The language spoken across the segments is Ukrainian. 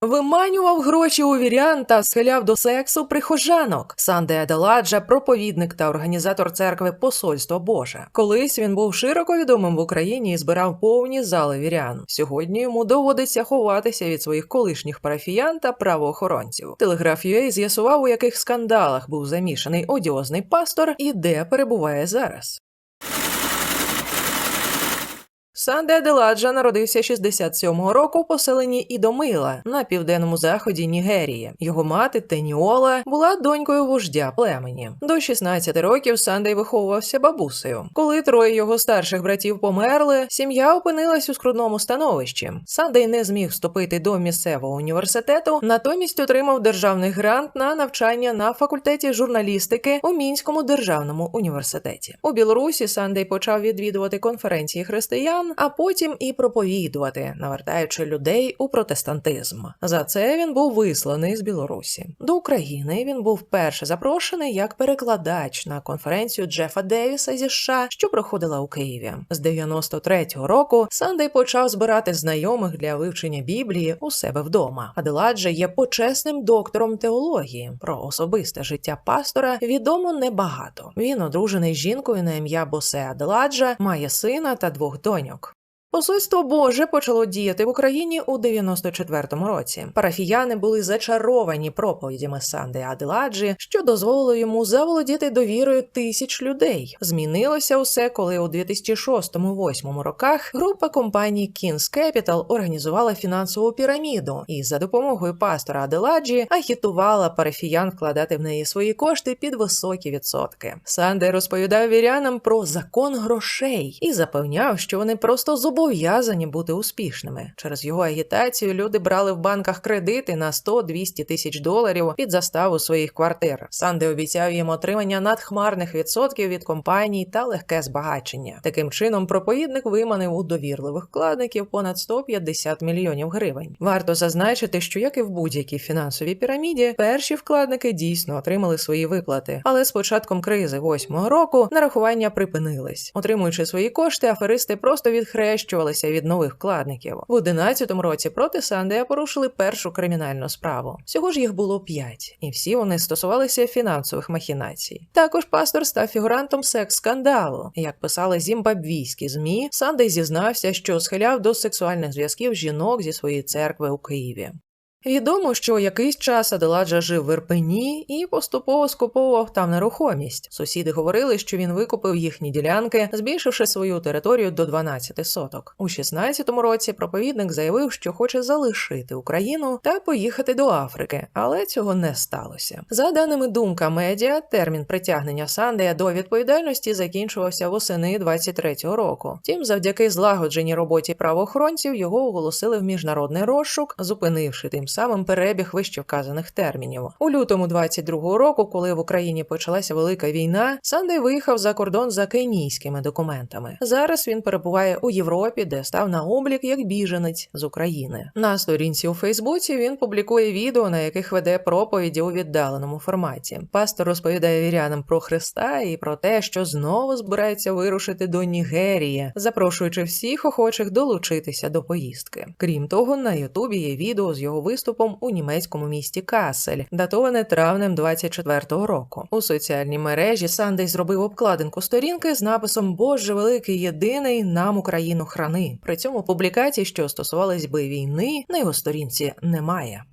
Виманював гроші у вірян та схиляв до сексу прихожанок. Санде Аделаджа, проповідник та організатор церкви Посольство Боже. Колись він був широко відомим в Україні і збирав повні зали вірян. Сьогодні йому доводиться ховатися від своїх колишніх парафіян та правоохоронців. Телеграф UA з'ясував, у яких скандалах був замішаний одіозний пастор і де перебуває зараз. Санде Деладжа народився 67-го року в поселенні Ідомила на південному заході Нігерії. Його мати Теніола була донькою вождя племені. До 16 років Сандей виховувався бабусею. Коли троє його старших братів померли, сім'я опинилась у скрутному становищі. Сандей не зміг вступити до місцевого університету, натомість отримав державний грант на навчання на факультеті журналістики у Мінському державному університеті. У Білорусі Сандей почав відвідувати конференції християн а потім і проповідувати, навертаючи людей у протестантизм. За це він був висланий з Білорусі. До України він був вперше запрошений як перекладач на конференцію Джефа Девіса зі США, що проходила у Києві. З 93-го року Сандей почав збирати знайомих для вивчення Біблії у себе вдома. Аделадже є почесним доктором теології. Про особисте життя пастора відомо небагато. Він одружений жінкою на ім'я Босе Аделаджа, має сина та двох доньок. Посольство Боже почало діяти в Україні у 94-му році. Парафіяни були зачаровані проповідями Санди Аделаджі, що дозволило йому заволодіти довірою тисяч людей. Змінилося усе, коли у 2006-2008 роках група компаній Kings Capital організувала фінансову піраміду і за допомогою пастора Аделаджі агітувала парафіян вкладати в неї свої кошти під високі відсотки. Санде розповідав вірянам про закон грошей і запевняв, що вони просто зобов'язані бути успішними. Через його агітацію люди брали в банках кредити на 100-200 тисяч доларів під заставу своїх квартир. Санде обіцяв їм отримання надхмарних відсотків від компаній та легке збагачення. Таким чином, проповідник виманив у довірливих вкладників понад 150 мільйонів гривень. Варто зазначити, що як і в будь-якій фінансовій піраміді, перші вкладники дійсно отримали свої виплати, але з початком кризи восьмого року нарахування припинились. Отримуючи свої кошти, аферисти просто відхрещувалися від нових вкладників. В 11 році проти Сандея порушили першу кримінальну справу. Всього ж їх було п'ять, і всі вони стосувалися фінансових махінацій. Також пастор став фігурантом секс-скандалу. Як писали зімбабвійські змі, Сандей зізнався, що схиляв до сексуальних зв'язків жінок зі своєї церкви у Києві. Відомо, що якийсь час Аделаджа жив в Ірпені і поступово скуповував там нерухомість. Сусіди говорили, що він викупив їхні ділянки, збільшивши свою територію до 12 соток. У 16-му році проповідник заявив, що хоче залишити Україну та поїхати до Африки, але цього не сталося. За даними думка медіа, термін притягнення Сандея до відповідальності закінчувався восени 23-го року. Втім, завдяки злагодженій роботі правоохоронців його оголосили в міжнародний розшук, зупинивши тим самим перебіг вище вказаних термінів. У лютому 22-го року, коли в Україні почалася велика війна, Сандей виїхав за кордон за кенійськими документами. Зараз він перебуває у Європі, де став на облік як біженець з України. На сторінці у Фейсбуці він публікує відео, на яких веде проповіді у віддаленому форматі. Пастор розповідає вірянам про Христа і про те, що знову збирається вирушити до Нігерії, запрошуючи всіх охочих долучитися до поїздки. Крім того, на Ютубі є відео з його виступом у німецькому місті Касель, датоване травнем 24-го року. У соціальній мережі Сандей зробив обкладинку сторінки з написом Боже великий єдиний нам Україну храни. При цьому публікацій, що стосувались би війни, на його сторінці немає.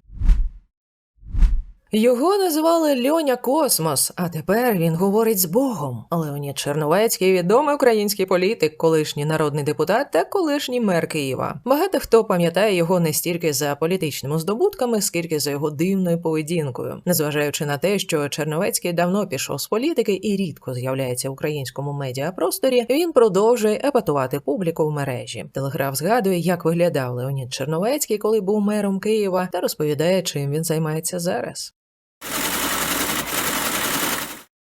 Його називали Льоня Космос, а тепер він говорить з Богом. Леонід Черновецький відомий український політик, колишній народний депутат та колишній мер Києва. Багато хто пам'ятає його не стільки за політичними здобутками, скільки за його дивною поведінкою, незважаючи на те, що Черновецький давно пішов з політики і рідко з'являється в українському медіапросторі. Він продовжує епатувати публіку в мережі. Телеграф згадує, як виглядав Леонід Черновецький, коли був мером Києва, та розповідає, чим він займається зараз.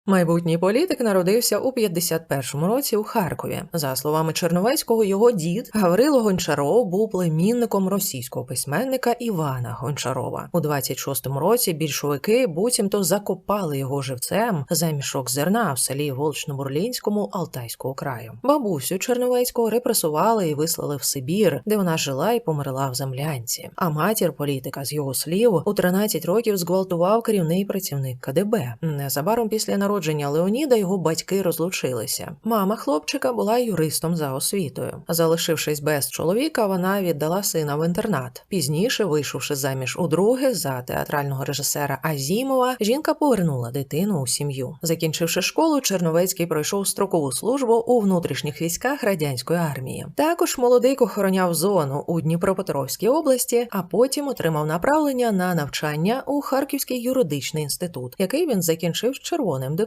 Майбутній політик народився у 51-му році у Харкові. За словами Черновецького, його дід Гаврило Гончаров був племінником російського письменника Івана Гончарова. У 26-му році більшовики буцімто закопали його живцем за мішок зерна в селі Волчнобурлінському Алтайського краю. Бабусю Черновецького репресували і вислали в Сибір, де вона жила і померла в землянці. А матір політика з його слів у 13 років зґвалтував керівний працівник КДБ. Незабаром після народження Леоніда його батьки розлучилися. Мама хлопчика була юристом за освітою. Залишившись без чоловіка, вона віддала сина в інтернат. Пізніше, вийшовши заміж у друге за театрального режисера Азімова, жінка повернула дитину у сім'ю. Закінчивши школу, Черновецький пройшов строкову службу у внутрішніх військах радянської армії. Також молодик охороняв зону у Дніпропетровській області, а потім отримав направлення на навчання у Харківський юридичний інститут, який він закінчив червоним дипломом.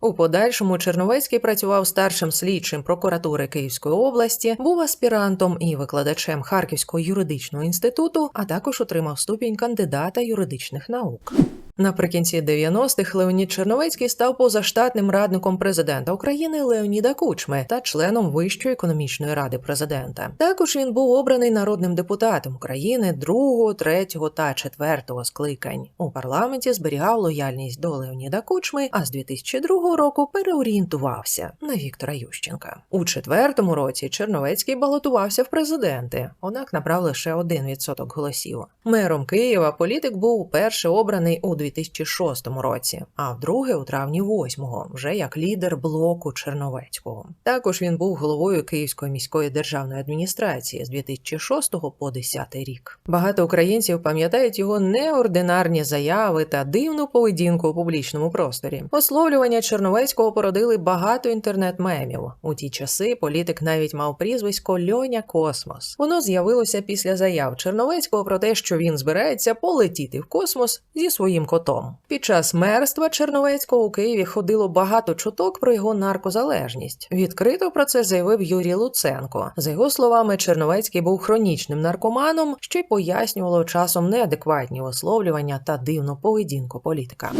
У подальшому Черновецький працював старшим слідчим прокуратури Київської області, був аспірантом і викладачем Харківського юридичного інституту, а також отримав ступінь кандидата юридичних наук. Наприкінці 90-х Леонід Черновецький став позаштатним радником президента України Леоніда Кучми та членом Вищої економічної ради президента. Також він був обраний народним депутатом України другого, третього та четвертого скликань. У парламенті зберігав лояльність до Леоніда Кучми, а з 2002 року переорієнтувався на Віктора Ющенка. У четвертому році Черновецький балотувався в президенти, однак набрав лише 1% голосів. Мером Києва політик був уперше обраний у 2006 році, а вдруге у травні 8-го, вже як лідер блоку Черновецького. Також він був головою Київської міської державної адміністрації з 2006 по 2010 рік. Багато українців пам'ятають його неординарні заяви та дивну поведінку у публічному просторі. Пословлювання Черновецького породили багато інтернет-мемів. У ті часи політик навіть мав прізвисько Льоня Космос. Воно з'явилося після заяв Черновецького про те, що він збирається полетіти в космос зі своїм котом. Під час мерства Черновецького у Києві ходило багато чуток про його наркозалежність. Відкрито про це заявив Юрій Луценко. За його словами, Черновецький був хронічним наркоманом, що й пояснювало часом неадекватні висловлювання та дивну поведінку політика.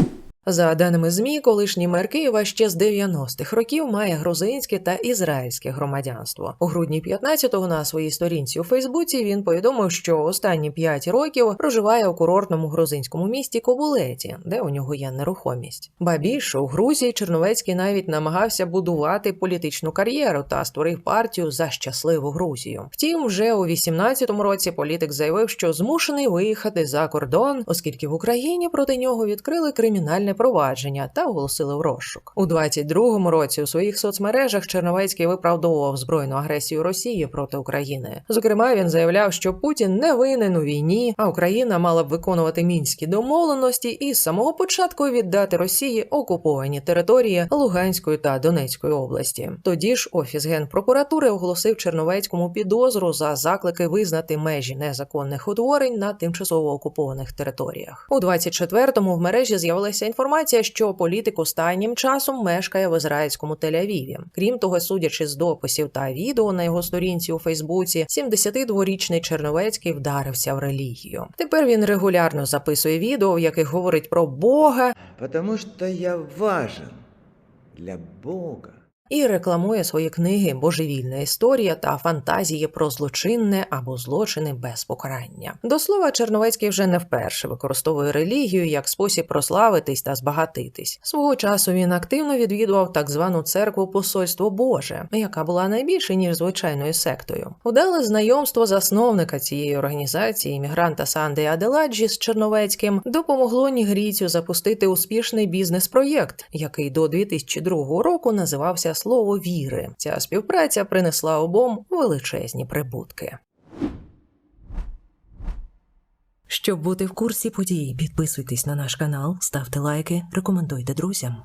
За даними ЗМІ, колишній мер Києва ще з 90-х років має грузинське та ізраїльське громадянство. У грудні 15-го на своїй сторінці у Фейсбуці він повідомив, що останні 5 років проживає у курортному грузинському місті Кобулеті, де у нього є нерухомість. Ба більше у Грузії Черновецький навіть намагався будувати політичну кар'єру та створив партію за щасливу Грузію. Втім, вже у 18-му році політик заявив, що змушений виїхати за кордон, оскільки в Україні проти нього відкрили кримінальне провадження та оголосили в розшук. У 22-му році у своїх соцмережах Черновецький виправдовував збройну агресію Росії проти України. Зокрема, він заявляв, що Путін не винен у війні, а Україна мала б виконувати мінські домовленості і з самого початку віддати Росії окуповані території Луганської та Донецької області. Тоді ж офіс генпрокуратури оголосив Черновецькому підозру за заклики визнати межі незаконних утворень на тимчасово окупованих територіях. У 24-му в мережі з'явилася інформація інформація, що політик останнім часом мешкає в ізраїльському Тель-Авіві. Крім того, судячи з дописів та відео на його сторінці у Фейсбуці, 72-річний Черновецький вдарився в релігію. Тепер він регулярно записує відео, в яких говорить про Бога, Потому що я важен для Бога. І рекламує свої книги Божевільна історія та фантазії про злочинне або злочини без покарання. До слова, Черновецький вже не вперше використовує релігію як спосіб прославитись та збагатитись. Свого часу він активно відвідував так звану церкву Посольство Боже, яка була найбільше ніж звичайною сектою. Удале знайомство засновника цієї організації, іммігранта Санди Аделаджі з Черновецьким, допомогло нігрійцю запустити успішний бізнес-проєкт, який до 2002 року називався Слово віри. Ця співпраця принесла обом величезні прибутки. Щоб бути в курсі подій, підписуйтесь на наш канал, ставте лайки, рекомендуйте друзям.